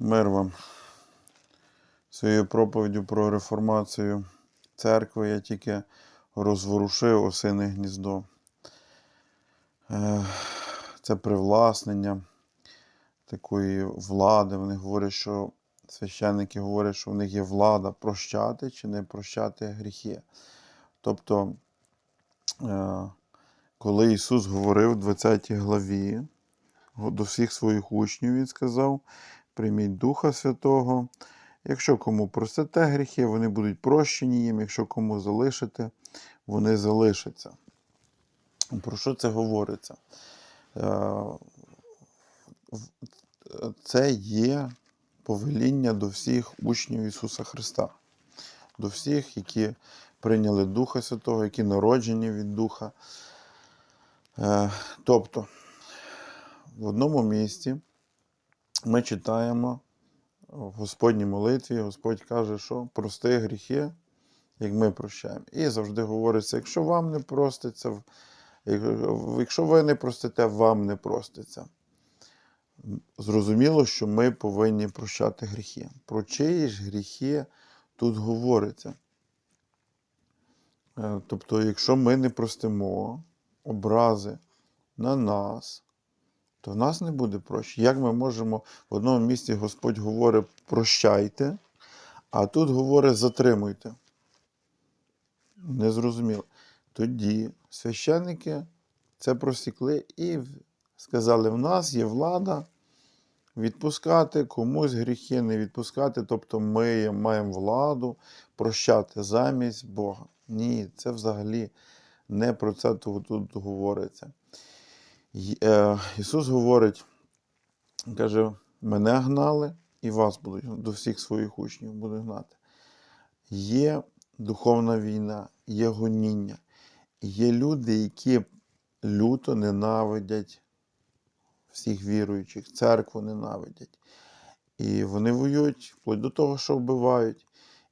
Мир вам. Своєю проповіддю про реформацію церкви я тільки розворушив осине гніздо. Е, Це привласнення такої влади. Вони говорять, що священники говорять, що в них є влада прощати чи не прощати гріхи. Тобто, е, коли Ісус говорив в 20 главі, до всіх своїх учнів Він сказав: прийміть Духа Святого. Якщо кому простите гріхи, вони будуть прощені їм, якщо кому залишите, вони залишаться. Про що це говориться? Е, Це є повеління до всіх учнів Ісуса Христа, до всіх, які прийняли Духа Святого, які народжені від Духа. Е, Тобто, в одному місці ми читаємо в Господній молитві, Господь каже, що прости гріхи, як ми прощаємо. І завжди говориться, якщо вам не проститься, якщо ви не простите, вам не проститься. Зрозуміло, що ми повинні прощати гріхи. Про чиї ж гріхи тут говориться? Е, Тобто, якщо ми не простимо образи на нас, то в нас не буде прощення. Як ми можемо в одному місці Господь говорить прощайте, а тут говорить затримуйте? Незрозуміло. Тоді священники це просікли і сказали: в нас є влада відпускати комусь гріхи, не відпускати. Тобто ми маємо владу прощати замість Бога. Ні, це взагалі не про це тут говориться. Е, Ісус говорить, каже, мене гнали і вас будуть до всіх своїх учнів будуть гнати. Є духовна війна, є гоніння, є люди, які люто ненавидять всіх віруючих, церкву ненавидять. І вони воюють вплоть до того, що вбивають.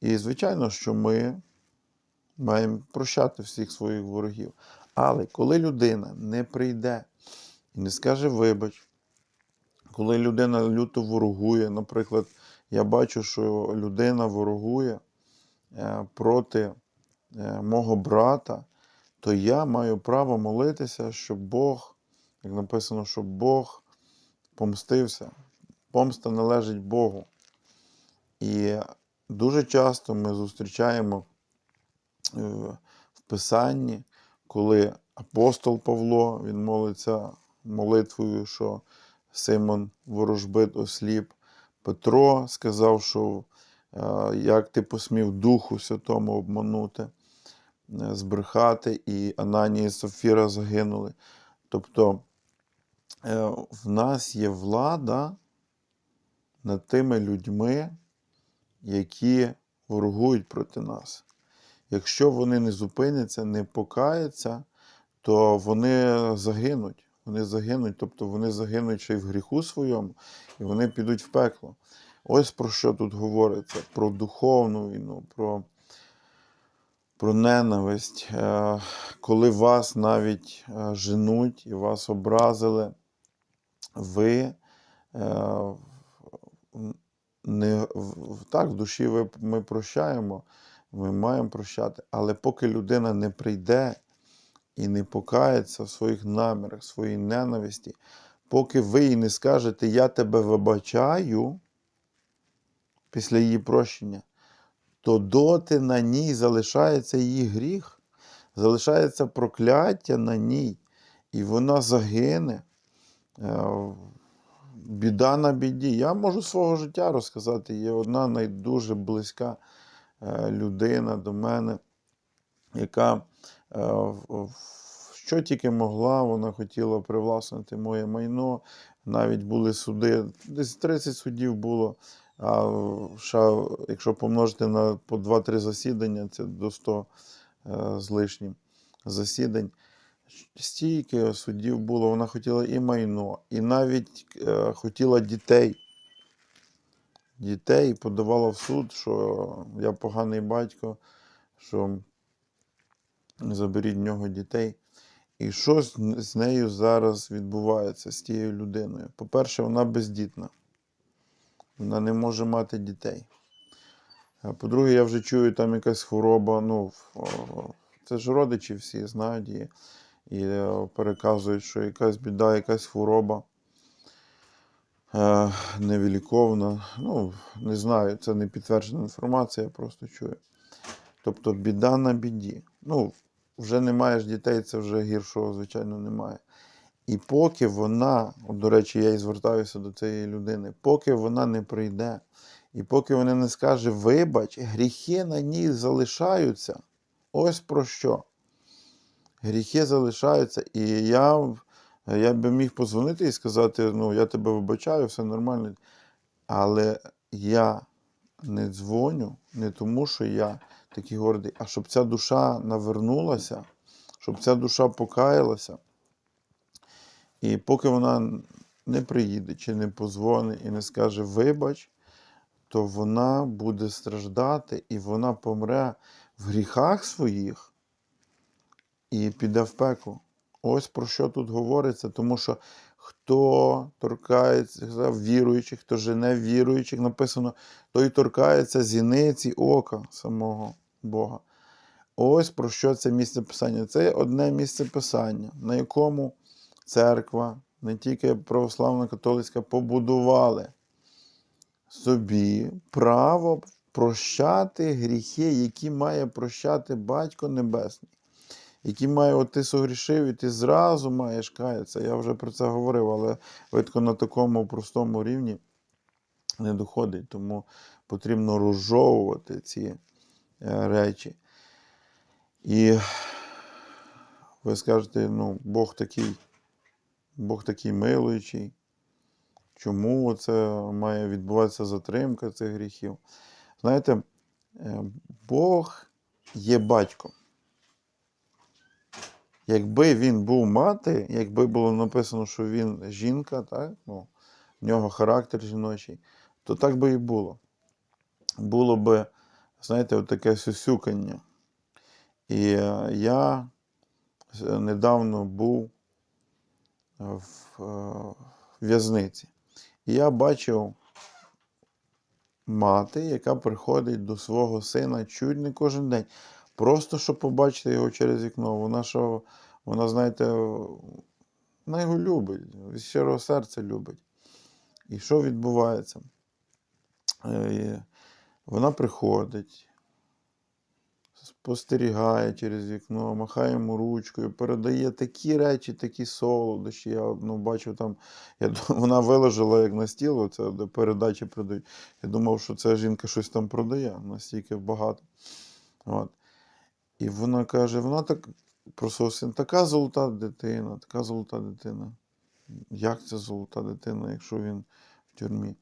І звичайно, що ми маємо прощати всіх своїх ворогів. Але коли людина не прийде і не скаже вибач, коли людина люто ворогує, наприклад, я бачу, що людина ворогує е, проти е, мого брата, то я маю право молитися, щоб Бог, як написано, щоб Бог помстився. Помста належить Богу. І дуже часто ми зустрічаємо е, в Писанні, коли апостол Павло він молиться молитвою, що Симон ворожбит осліп. Петро сказав, що е, як ти посмів Духу Святому обманути, е, збрехати, і Ананія і Софіра загинули. Тобто е, в нас є влада над тими людьми, які ворогують проти нас. Якщо вони не зупиняться, не покаяться, то вони загинуть. Вони загинуть, тобто вони загинуть ще й в гріху своєму, і вони підуть в пекло. Ось про що тут говориться: про духовну війну, про, про ненависть. Е, Коли вас навіть е, женуть і вас образили, ви е, не так, в душі ми прощаємо, ми маємо прощати, але поки людина не прийде і не покається в своїх намірах, в своїй ненависті, поки ви їй не скажете, я тебе вибачаю після її прощення, то доти на ній залишається її гріх, залишається прокляття на ній, і вона загине. Е, біда на біді. Я можу свого життя розказати. Є одна найдуже близька е, людина до мене, яка що тільки могла, вона хотіла привласнити моє майно. Навіть були суди, десь 30 судів було. А ще, якщо помножити на по 2-3 засідання, це до 100 е, з лишнім засідань. Стільки судів було, вона хотіла і майно, і навіть е, хотіла дітей. Дітей подавала в суд, що я поганий батько, що заберіть в нього дітей. І що з, нею зараз відбувається з тією людиною? По-перше, вона бездітна. вона не може мати дітей. По-друге, я вже чую, там якась хвороба. Ну, це ж родичі всі знають і, і е, переказують, що якась біда, якась хвороба е, невиліковна. Ну, не знаю, це не підтверджена інформація, я просто чую. Тобто біда на біді. Ну, вже не маєш дітей, це вже гіршого, звичайно, немає. І поки вона, до речі, я і звертаюся до цієї людини, поки вона не прийде, і поки вона не скаже, вибач, гріхи на ній залишаються. Ось про що. Гріхи залишаються. І я, я би міг позвонити і сказати: ну, я тебе вибачаю, все нормально. Але я не дзвоню не тому, що я такий гордий, а щоб ця душа навернулася, щоб ця душа покаялася. І поки вона не приїде чи не позвонить і не скаже вибач, то вона буде страждати і вона помре в гріхах своїх і піде в пекло. Ось про що тут говориться, тому що хто торкається віруючих, хто жене віруючих, написано, той торкається зіниці ока самого Бога. Ось про що це місце писання. Це одне місце писання, на якому церква, не тільки православна католицька, побудували собі право прощати гріхи, які має прощати Батько Небесний, які має, от ти согрішив, і ти зразу маєш каятися. Я вже про це говорив, але видко на такому простому рівні не доходить. Тому потрібно розжовувати ці е, речі. І ви скажете, ну, Бог такий, Бог такий милуючий. Чому це має відбуватися затримка цих гріхів? Знаєте, е, Бог є батьком. Якби він був мати, якби було написано, що він жінка, так? Ну, в нього характер жіночий, то так би і було. Було би, знаєте, таке сюсюкання. І е, я е, недавно був в е, в'язниці. І я бачив мати, яка приходить до свого сина чуть не кожен день. Просто щоб побачити його через вікно. Вона що, вона, знаєте, вона його любить, з щирого серця любить. І що відбувається? Е, Вона приходить, спостерігає через вікно, махає йому ручкою, передає такі речі, такі солодощі. Я ну, бачив там, я, вона виложила як на стіл, оце, де передачі продають. Я думав, що ця жінка щось там продає, настільки багато. От. І вона каже: вона так про сина, така золота дитина, така золота дитина. Як це золота дитина, якщо він в тюрмі?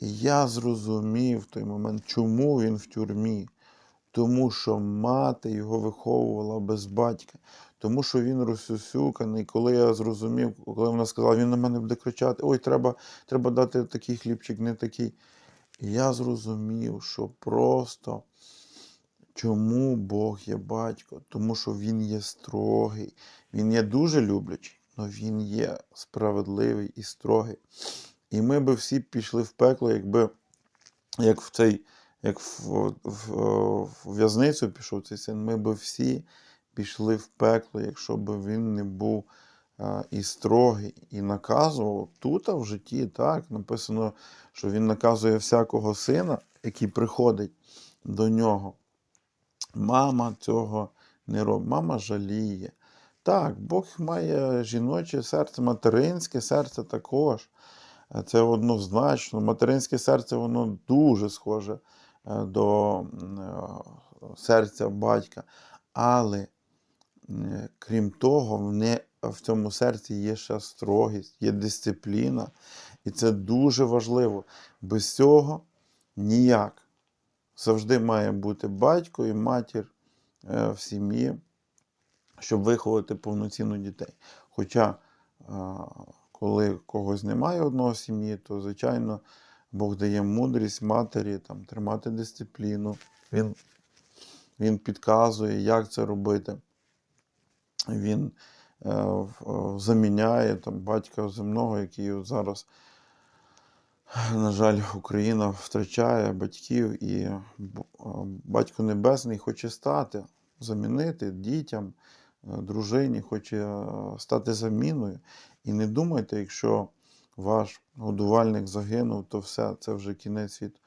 І я зрозумів в той момент, чому він в тюрмі. Тому що мати його виховувала без батька, тому що він розсюсюканий. Коли я зрозумів, коли вона сказала, він на мене буде кричати: Ой, треба, треба дати такий хлібчик, не такий. І я зрозумів, що просто чому Бог є батько? Тому що Він є строгий, Він є дуже люблячий, але Він є справедливий і строгий. І ми би всі пішли в пекло, якби як в цей, як в, в, в в'язницю пішов цей син, ми би всі пішли в пекло, якщо б він не був а, і строгий, і наказував. Тут а в житті так написано, що він наказує всякого сина, який приходить до нього. Мама цього не робить, мама жаліє. Так, Бог має жіноче серце, материнське серце також. Е, Це однозначно. Материнське серце воно дуже схоже е, до е, серця батька. Але крім того, в цьому серці є ще строгість, є дисципліна. І це дуже важливо. Без цього ніяк. Завжди має бути батько і матір е, в сім'ї, щоб виховати повноцінно дітей. Хоча, е, коли когось немає одного в сім'ї, то, звичайно, Бог дає мудрість матері там, тримати дисципліну. Він, він підказує, як це робити. Він е, е, заміняє там, батька земного, який зараз На жаль, Україна втрачає батьків, і батько Небесний хоче стати, замінити дітям, е, дружині, хоче е, стати заміною. І не думайте, якщо ваш годувальник загинув, то все, це вже кінець світу.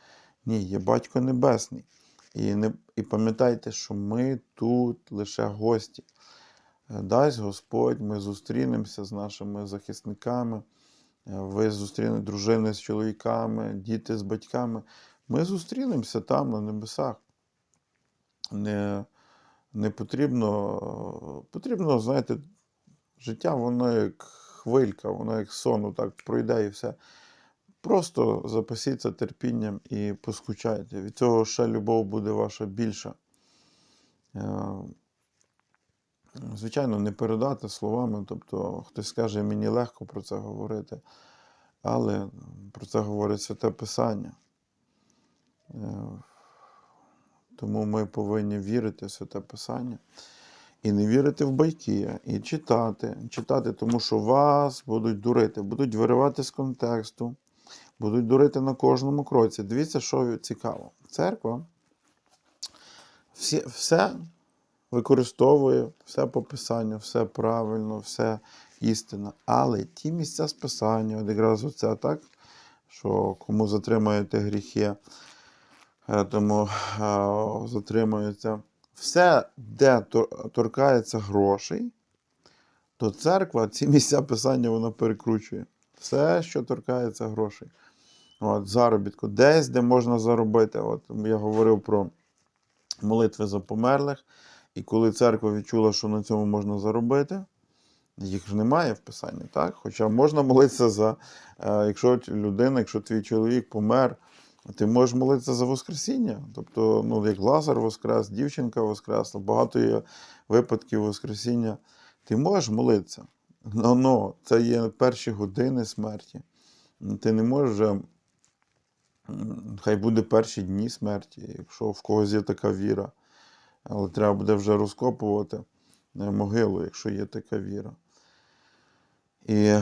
Ні, є батько Небесний. І, не, і пам'ятайте, що ми тут лише гості. Е, Дасть Господь, ми зустрінемося з нашими захисниками. Е, Ви зустрінете дружини з чоловіками, діти з батьками. Ми зустрінемося там, на небесах. Не, не потрібно, е, потрібно, знаєте, життя, воно як хвилька, воно як сон, так пройде і все. Просто запасіться терпінням і поскучайте. Від цього ще любов буде ваша більша. Звичайно, не передати словами. Тобто, хтось скаже, мені легко про це говорити, але про це говорить Святе Писання. Е, Тому ми повинні вірити в Святе Писання і не вірити в байки, і читати, читати, тому що вас будуть дурити, будуть виривати з контексту, будуть дурити на кожному кроці. Дивіться, що цікаво. Церква всі, все використовує, все по писанню, все правильно, все істина. Але ті місця з писання, от якраз оце так, що кому затримаєте гріхи, е, тому е, затримується. Все, де торкається грошей, то церква ці місця писання вона перекручує. Все, що торкається грошей. От, заробітку, десь, де можна заробити. От, я говорив про молитви за померлих. І коли церква відчула, що на цьому можна заробити, їх ж немає в писанні, так? Хоча можна молитися за, е, якщо людина, якщо твій чоловік помер, ти можеш молитися за Воскресіння. Тобто, ну, як Лазар воскрес, дівчинка воскресла, багато є випадків Воскресіння. Ти можеш молитися. Но, це є перші години смерті. Ти не можеш вже, хай буде перші дні смерті, якщо в когось є така віра. Але треба буде вже розкопувати е, могилу, якщо є така віра. І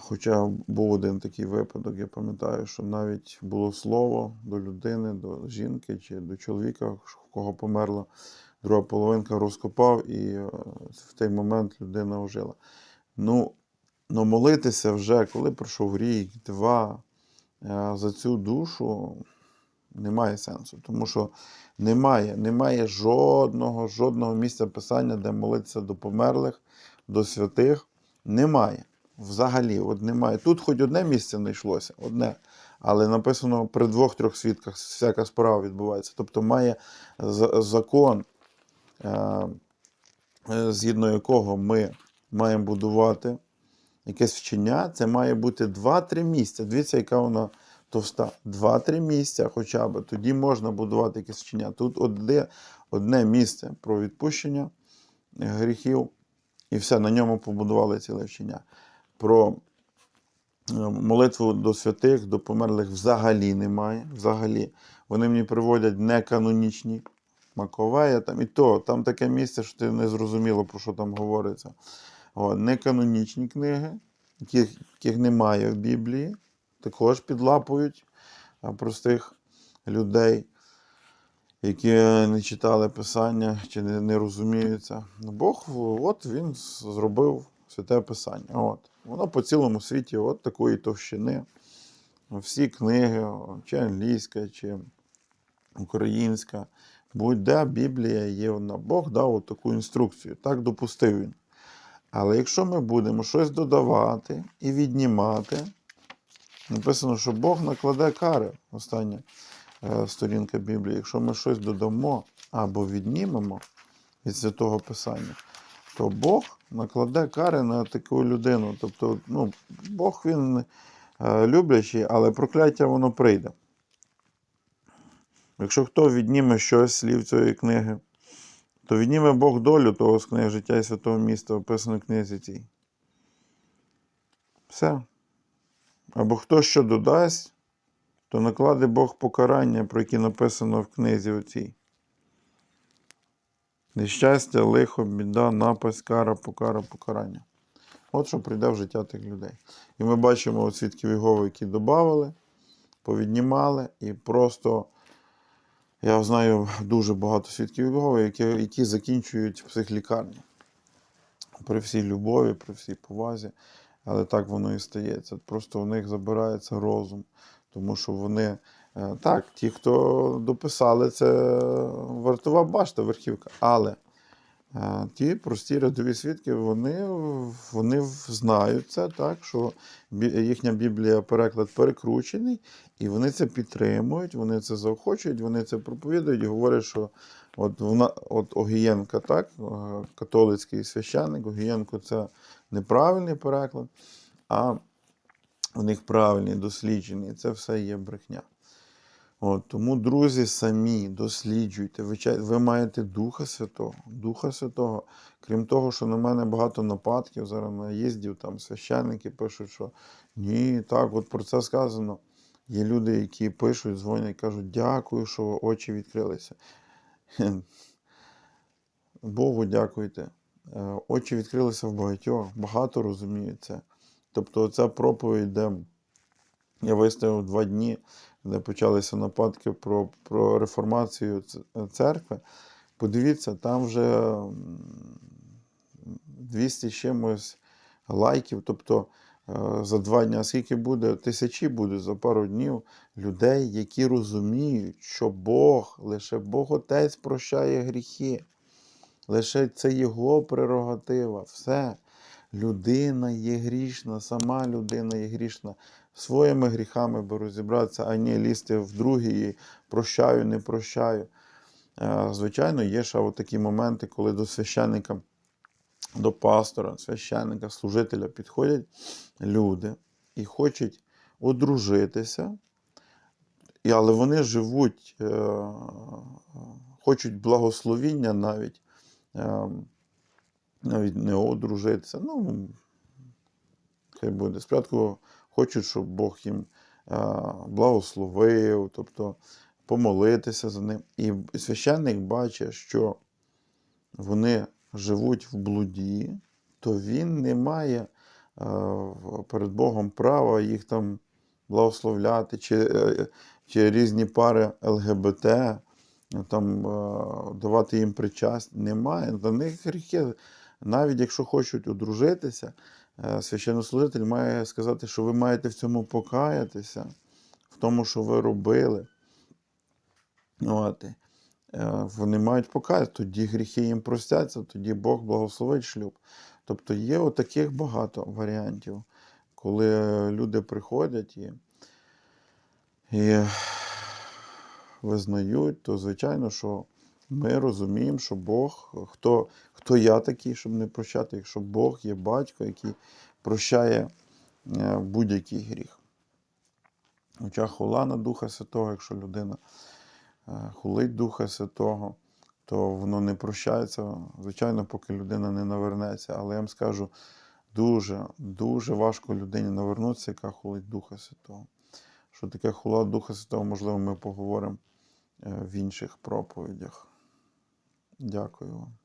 хоча був один такий випадок, я пам'ятаю, що навіть було слово до людини, до жінки чи до чоловіка, в кого померла, друга половинка розкопав, і е, в той момент людина ожила. Ну, ну молитися вже, коли пройшов рік, два, е, за цю душу немає сенсу, тому що немає, немає жодного, жодного місця писання, де молитися до померлих, до святих. Немає. Взагалі, от немає. Тут хоч одне місце знайшлося, одне. Але написано при двох-трьох свідках всяка справа відбувається. Тобто має закон, е, е, згідно якого ми маємо будувати якесь вчення, це має бути 2-3 місця. Дивіться, яка вона товста. 2-3 місця хоча б. Тоді можна будувати вчення. Тут одне, одне місце про відпущення гріхів, і все, на ньому побудували ціле вчення. Про е, молитву до святих, до померлих взагалі немає. Взагалі. Вони мені приводять неканонічні. Маковея там і то, там таке місце, що ти не зрозуміло, про що там говориться. О, неканонічні книги, яких, яких немає в Біблії, також підлапують простих людей, які не читали Писання чи не, не розуміються. Ну, Бог, от він зробив святе Писання. От. Воно по цілому світі от такої товщини. Всі книги, чи англійська, чи українська, будь-де Біблія є. Бог дав таку інструкцію, так допустив він. Але якщо ми будемо щось додавати і віднімати, написано, що Бог накладе кари, остання е, сторінка Біблії. Якщо ми щось додамо або віднімемо від святого Писання, то Бог накладе кари на таку людину. Тобто, ну, Бог він е, люблячий, але прокляття воно прийде. Якщо хто відніме щось слів цієї книги, то відніме Бог долю того з книги життя і святого міста, описано в книзі цій. Все. Або хто що додасть, то накладе Бог покарання, про які написано в книзі оцій. Нещастя, лихо, біда, напасть, кара, покара, покарання. От що прийде в життя тих людей. І ми бачимо от свідків Єгови, які додавали, повіднімали і просто. Я знаю дуже багато свідків Його, які, які закінчують психлікарні. При всій любові, при всій повазі. Але так воно і стається. Просто у них забирається розум. Тому що вони. е, Так, ті, хто дописали, це вартова башта, верхівка. Але е, ті прості рядові свідки, вони, вони знають це, так, що їхня Біблія переклад перекручений, і вони це підтримують, вони це заохочують, вони це проповідують говорять, що от, вона, от Огієнка, так, е, католицький священник, Огієнко це неправильний переклад, а у них правильний, досліджений. Це все є брехня. От, тому, друзі, самі досліджуйте. Ви, ви маєте Духа Святого. Духа Святого. Крім того, що на мене багато нападків зараз наїздів, там священники пишуть, що ні, так, от про це сказано. Є люди, які пишуть, дзвонять, кажуть, дякую, що очі відкрилися. Богу дякуйте. Е, Очі відкрилися в багатьох, багато розуміють це. Тобто, ця проповідь, де я виставив два дні, де почалися нападки про, про реформацію церкви. Подивіться, там вже 200 чимось лайків. Тобто е, за два дні, скільки буде? Тисячі буде за пару днів людей, які розуміють, що Бог, лише Бог Отець прощає гріхи. Лише це його прерогатива. Все. Людина є грішна, сама людина є грішна. Своїми гріхами би розібратися, а не лізти в другі і прощаю, не прощаю. Е, Звичайно, є ще такі моменти, коли до священника, до пастора, священника, служителя підходять люди і хочуть одружитися, але вони живуть, е, хочуть благословіння навіть, навіть не одружитися. Ну, хай буде. Спочатку хочуть, щоб Бог їм е, благословив, тобто помолитися за ним. І священник бачить, що вони живуть в блуді, то він не має е, перед Богом права їх там благословляти, чи, е, чи різні пари ЛГБТ, там, е, давати їм причасть. Немає. До них гріхи. Навіть якщо хочуть одружитися, е, священнослужитель має сказати, що ви маєте в цьому покаятися, в тому, що ви робили. От. Е, Вони мають покаятися, тоді гріхи їм простяться, тоді Бог благословить шлюб. Тобто є отаких багато варіантів, коли люди приходять і, і визнають, то звичайно, що ми розуміємо, що Бог, хто, хто я такий, щоб не прощати, якщо Бог є батько, який прощає е, будь-який гріх. Хоча хула на Духа Святого, якщо людина е, хулить Духа Святого, то воно не прощається, звичайно, поки людина не навернеться. Але я вам скажу, дуже, дуже важко людині навернутися, яка хулить Духа Святого. Що таке хула Духа Святого, можливо, ми поговоримо е, в інших проповідях. Дякую вам.